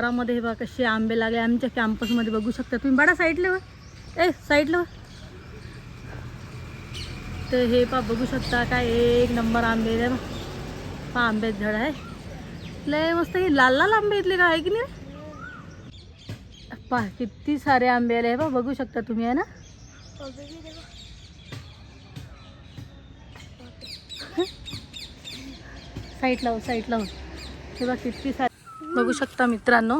गुरुद्वारामध्ये हे बघा कसे आंबे लागले. आमच्या कॅम्पसमध्ये बघू शकता. तुम्ही बडा साईडला ए साईडला वा तर हे पा बघू शकता काय एक नंबर आंबे आहे. पा आंब्यात झाड आहे. लय मस्त हे लाल लाल आंबे इथले का? आहे की नाही? पा किती सारे आंबे आले. आहे पा बघू शकता तुम्ही आहे ना? साईट लाव साईड लाव तेव्हा किती सारे बघू शकता मित्रांनो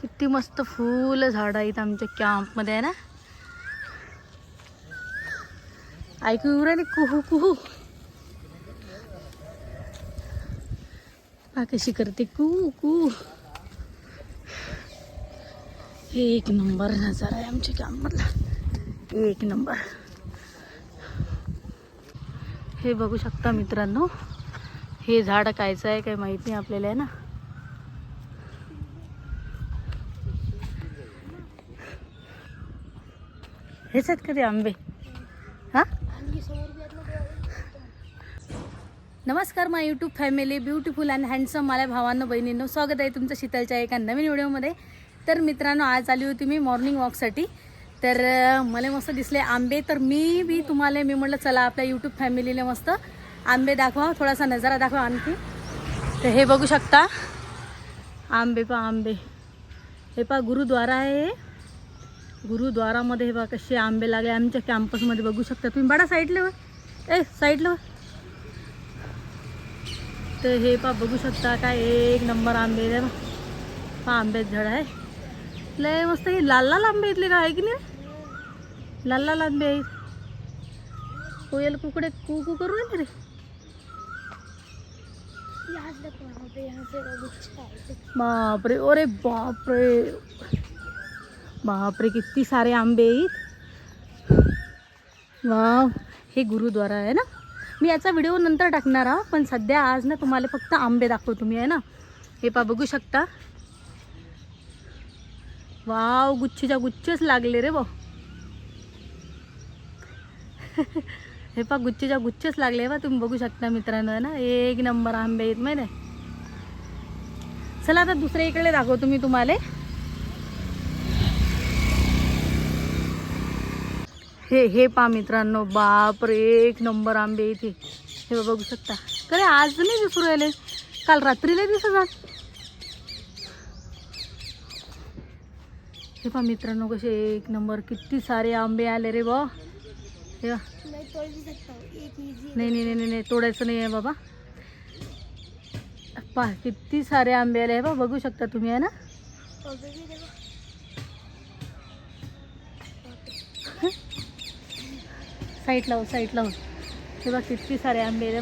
किती मस्त फुल झाडं आहेत आमच्या कॅम्पमध्ये आहे ना? ऐकू येऊ राहिले? कुहू कुहू. पहा कशी करते कू कू एक नंबर नजारा आहे आमच्या कॅम्पमधला. एक नंबर. हे बघू शकता मित्रांनो हे झाड कायचं आहे काय माहीत नाही आपल्याला आहे ना? हेच आहेत का ते आंबे? हां? नमस्कार my YouTube family beautiful and handsome मला भावांनो बहिणींनो. स्वागत आहे तुमचं शीतलच्या एका नवीन व्हिडिओमध्ये. तर मित्रांनो आज आली होती मी मॉर्निंग वॉकसाठी तर मला मस्त दिसले आंबे. तर मी बी तुम्हाला मी म्हटलं चला आपल्या यूट्यूब फॅमिलीला मस्त आंबे दाखवा थोडासा नजारा दाखवा आणखी. तर हे बघू शकता. आंबे पा आंबे. हे पा गुरुद्वारा आहे गुरुद्वारामध्ये हे पा कसे आंबे लागले. आमच्या कॅम्पसमध्ये बघू शकता तुम्ही. बडा साईडला वा ए साईडला तर हे पा बघू शकता काय एक नंबर आंबे आहे पा आंब्यात झाड आहे. लय मस्त हे लाल लाल आंबे इथले काय आहे की नाही? लाल लाल आंबे आहेत. कोयल कुकडे कू कू करू राहिले रे? बापरे अरे बापरे. बापरे किती सारे आंबे आहेत. वाव हे गुरुद्वारा आहे ना? मी याचा व्हिडिओ नंतर टाकणार हा पण सध्या आज ना तुम्हाला फक्त आंबे दाखवतो मी आहे ना? हे पा बघू शकता. वाव गुच्छीच्या गुच्छच लागले रे भाऊ हे पा गुच्छीच्या गुच्छच लागले बा तुम्ही बघू शकता मित्रांनो आहे ना? एक नंबर आंबे आहेत माहिती चला आता दुसऱ्या इकडे दाखवतो मी तुम्हाला. हे हे पा मित्रांनो बाप रे एक नंबर आंबे इथे. हे बघ बघू शकता. खरे आज नाही दिसू राहिले. काल रात्रीला दिसत हे पा मित्रांनो कसे एक नंबर किती सारे आंबे आले रे बा. हे. नाही नाही नाही नाही नाही तोडायचं नाही आहे बाबा. पा किती सारे आंबे आले आहे बा बघू शकता तुम्ही आहे ना? साईड लाव साईड लाव हे बघ किती सारे आंबे.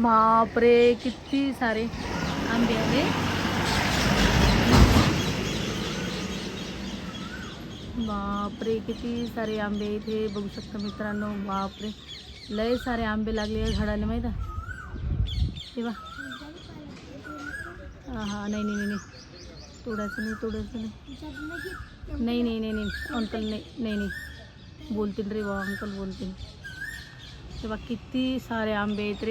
बापरे किती सारे आंबे आले बापरे किती सारे आंबे इथे बघू शकता मित्रांनो. बापरे लय सारे आंबे लागले या झाडाला माहीत तेव्हा हां हां नाही नाही नाही तोडायचं नाही तोडायचं नाही. नाही नाही नाही नाही. अंकल नाही नाही नाही. बोलतील रे बा अंकल बोलतील तेव्हा किती सारे आंबे आहेत रे